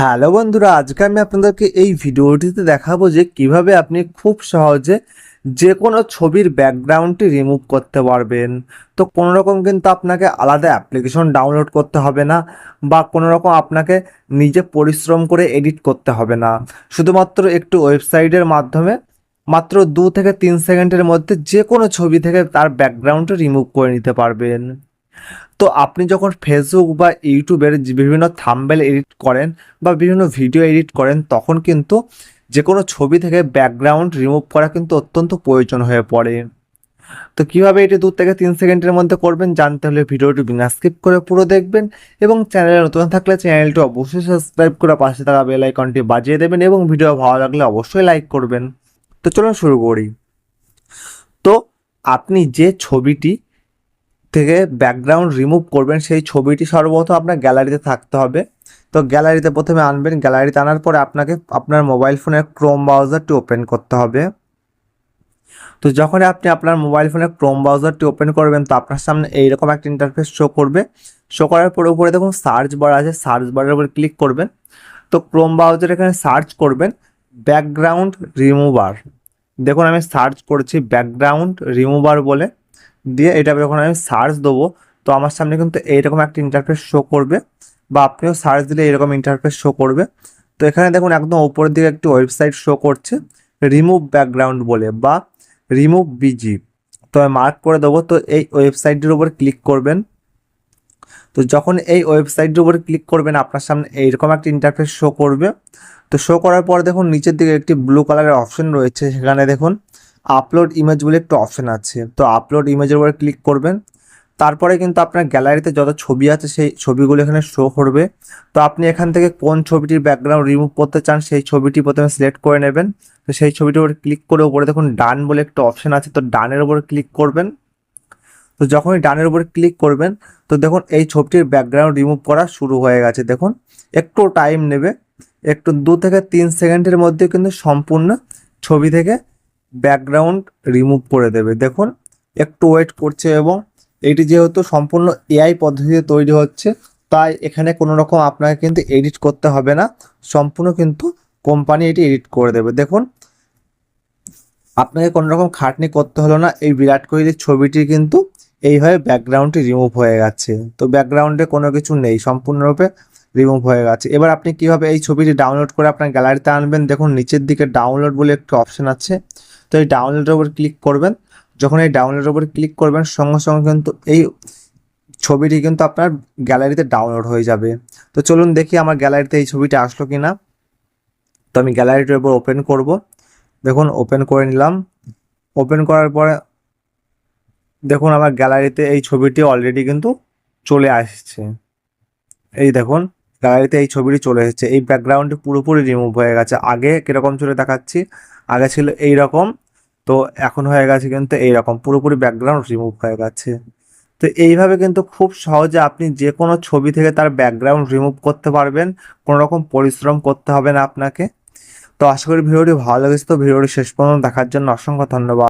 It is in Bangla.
হ্যালো বন্ধুরা, আজকে আমি আপনাদেরকে এই ভিডিওটিতে দেখাবো যে কীভাবে আপনি খুব সহজে যে কোনো ছবির ব্যাকগ্রাউন্ডটি রিমুভ করতে পারবেন। তো কোনো রকম কিন্তু আপনাকে আলাদা অ্যাপ্লিকেশন ডাউনলোড করতে হবে না বা কোনো রকম আপনাকে নিজে পরিশ্রম করে এডিট করতে হবে না। শুধুমাত্র একটু ওয়েবসাইটের মাধ্যমে মাত্র দু থেকে তিন সেকেন্ডের মধ্যে যে কোনো ছবি থেকে তার ব্যাকগ্রাউন্ডটা রিমুভ করে নিতে পারবেন। তো আপনি যখন ফেসবুক বা ইউটিউবের বিভিন্ন থাম্বেল এডিট করেন বা বিভিন্ন ভিডিও এডিট করেন, তখন কিন্তু যে কোনো ছবি থেকে ব্যাকগ্রাউন্ড রিমুভ করা কিন্তু অত্যন্ত প্রয়োজন হয়ে পড়ে। তো কীভাবে এটি দু থেকে তিন সেকেন্ডের মধ্যে করবেন জানতে হলে ভিডিওটি বিনা স্কিপ করে পুরো দেখবেন এবং চ্যানেলে নতুন থাকলে চ্যানেলটি অবশ্যই সাবস্ক্রাইব করে পাশে থাকা বেল আইকনটি বাজিয়ে দেবেন এবং ভিডিও ভালো লাগলে অবশ্যই লাইক করবেন। তো চলুন শুরু করি। তো আপনি যে ছবিটি থেকে ব্যাকগ্রাউন্ড রিমুভ করবেন, সেই ছবিটি সর্বপ্রথম আপনার গ্যালারিতে থাকতে হবে। তো গ্যালারিতে প্রথমে আনবেন গ্যালারিতে আনার পরে আপনাকে আপনার মোবাইল ফোনের ক্রোম ব্রাউজারটি ওপেন করতে হবে। তো যখন আপনি আপনার মোবাইল ফোনের ক্রোম ব্রাউজারটি ওপেন করবেন, তো আপনার সামনে এইরকম একটা ইন্টারফেস শো করবে। শো করার পরে উপরে দেখুন সার্চ বার আছে সার্চ বারের উপর ক্লিক করবেন। তো ক্রোম ব্রাউজার এখানে সার্চ করবেন ব্যাকগ্রাউন্ড রিমুভার দেখুন আমি সার্চ করছি ব্যাকগ্রাউন্ড রিমুভার বলে। দিয়ে এটা যখন আমি সার্চ দেবো। তো আমার সামনে কিন্তু এইরকম একটা ইন্টারফেস শো করবে বা আপনিও সার্চ দিলে এরকম ইন্টারফেস শো করবে। তো এখানে দেখুন একদম উপরের দিকে একটি ওয়েবসাইট শো করছে রিমুভ ব্যাকগ্রাউন্ড বলে বা রিমুভ বিজি তো আমি মার্ক করে দেবো, তো এই ওয়েবসাইটটির উপর ক্লিক করবেন। তো যখন এই ওয়েবসাইটটির উপর ক্লিক করবেন, আপনার সামনে এইরকম একটা ইন্টারফেস শো করবে। তো শো করার পর দেখুন নিচের দিকে একটি ব্লু কালারের অপশন রয়েছে, সেখানে দেখুন আপলোড ইমেজ বলে একটু অপশান আছে। তো আপলোড ইমেজের উপরে ক্লিক করবেন। তারপরে কিন্তু আপনার গ্যালারিতে যত ছবি আছে, সেই ছবিগুলো এখানে শো করবে। তো আপনি এখান থেকে কোন ছবিটির ব্যাকগ্রাউন্ড রিমুভ করতে চান, সেই ছবিটি প্রথমে সিলেক্ট করে নেবেন। তো সেই ছবিটির উপরে ক্লিক করে উপরে দেখুন ডান বলে একটা অপশান আছে। তো ডানের উপরে ক্লিক করবেন। তো যখনই ডানের উপরে ক্লিক করবেন, তো দেখুন এই ছবিটির ব্যাকগ্রাউন্ড রিমুভ করা শুরু হয়ে গেছে। দেখুন, একটু টাইম নেবে। একটু দু থেকে তিন সেকেন্ডের মধ্যে কিন্তু সম্পূর্ণ ছবি থেকে ব্যাকগ্রাউন্ড রিমুভ করে দেবে। দেখুন, একটু ওয়েট করছে এবং এটি যেহেতু সম্পূর্ণ এআই পদ্ধতিতে তৈরি হচ্ছে, তাই এখানে কোনো রকম আপনাকে কিন্তু এডিট করতে হবে না। সম্পূর্ণ কিন্তু কোম্পানি এটি এডিট করে দেবে। দেখুন, আপনাকে কোনো রকম খাটনি করতে হলো না। এই বিরাট কোহলির ছবিটি কিন্তু এইভাবে ব্যাকগ্রাউন্ডটি রিমুভ হয়ে গেছে। তো ব্যাকগ্রাউন্ডে কোনো কিছু নেই, সম্পূর্ণরূপে রিমুভ হয়ে গেছে। এবার আপনি কীভাবে এই ছবিটি ডাউনলোড করে আপনার গ্যালারিতে আনবেন? দেখুন, নিচের দিকে ডাউনলোড বলে একটি অপশন আছে। তো এই ডাউনলোডের উপর ক্লিক করবেন। যখন এই ডাউনলোডের উপর ক্লিক করবেন, সঙ্গে সঙ্গে কিন্তু এই ছবিটি কিন্তু আপনার গ্যালারিতে ডাউনলোড হয়ে যাবে। তো চলুন দেখি আমার গ্যালারিতে এই ছবিটা আসলো কি না তো আমি গ্যালারিটার উপর ওপেন করব। দেখুন ওপেন করে নিলাম। ওপেন করার পরে দেখুন, আমার গ্যালারিতে এই ছবিটি অলরেডি কিন্তু চলে আসছে। এই দেখুন গ্যালারিতে এই ছবিটি চলে এসেছে। এই ব্যাকগ্রাউন্ডটি পুরোপুরি রিমুভ হয়ে গেছে। আগে কীরকম চলে দেখাচ্ছি? আগে ছিল এই রকম তো এখন হয়ে গেছে কিন্তু এই রকম পুরোপুরি ব্যাকগ্রাউন্ড রিমুভ হয়ে গেছে। তো এইভাবে কিন্তু খুব সহজে আপনি যে কোনো ছবি থেকে তার ব্যাকগ্রাউন্ড রিমুভ করতে পারবেন। কোনো রকম পরিশ্রম করতে হবে না আপনাকে। তো আশা করি ভিডিওটি ভালো লেগেছে। তো ভিডিওটি শেষ পর্যন্ত দেখার জন্য অসংখ্য ধন্যবাদ।